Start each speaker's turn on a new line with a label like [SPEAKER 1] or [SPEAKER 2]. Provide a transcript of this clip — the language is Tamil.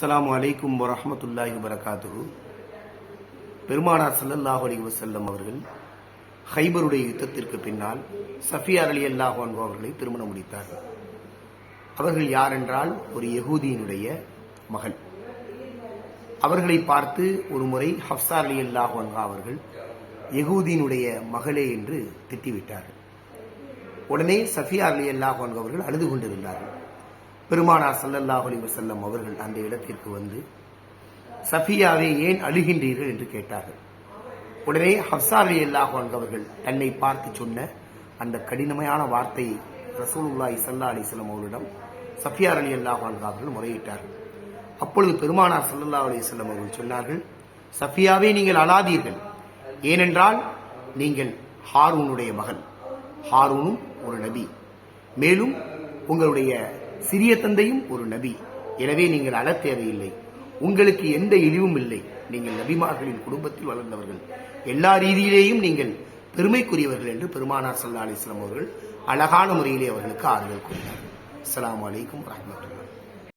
[SPEAKER 1] அஸ்லாம் அலைக்கும் வரமத்துல்லாஹி வரகாத்து பெருமானார் ஸல்லல்லாஹு அலி வசல்லம் அவர்கள் ஹைபருடைய யுத்தத்திற்கு பின்னால் சஃபியார் அலி அல்லாஹ் அவர்களை திருமணம் முடித்தார்கள். அவர்கள் யார் என்றால் ஒரு யகூதியினுடைய மகள் அவர்களை பார்த்து ஒரு முறை ஹப்சார் அலி அல்லாஹ் அவர்கள் யகூதியினுடைய மகளே என்று திட்டிவிட்டார்கள். உடனே சஃபியா அலி அல்லாஹ் அவர்கள் அழுது கொண்டிருந்தார்கள். பெருமானார் சல்லல்லாஹ் அலி வசல்லம் அவர்கள் அந்த இடத்திற்கு வந்து சஃபியாவை ஏன் அழுகின்றீர்கள்? என்று கேட்டார்கள். உடனே ஹப்சா அலி அல்லாஹ் அவர்கள் தன்னை பார்த்து சொன்ன அந்த கடினமையான வார்த்தையை ரசூலுல்லாஹி சல்லா அலைஹி வஸல்லம் அவர்களிடம் சஃபியார் அலி அல்லாஹ் அவர்கள் முறையிட்டார்கள். அப்பொழுது பெருமானார் சல்லல்லா அலைஹி வஸல்லம் அவர்கள் சொன்னார்கள் சஃபியாவே நீங்கள் அழாதீர்கள். ஏனென்றால் நீங்கள் ஹாரூனுடைய மகன் ஹாரூனும் ஒரு நபி. மேலும் உங்களுடைய சிறிய தந்தையும் ஒரு நபி. எனவே நீங்கள் அழத் தேவையில்லை. உங்களுக்கு எந்த இழிவும் இல்லை. நீங்கள் நபிமார்களின் குடும்பத்தில் வளர்ந்தவர்கள். எல்லா ரீதியிலேயும் நீங்கள் பெருமைக்குரியவர்கள் என்று பெருமானார் சல்லா அலிஸ்லாம் அவர்கள் அழகான முறையிலே அவர்களுக்கு ஆறுதல் கூறினார்கள். அஸ்ஸலாமு அலைக்கும் வரஹ்மத்துல்லாஹி.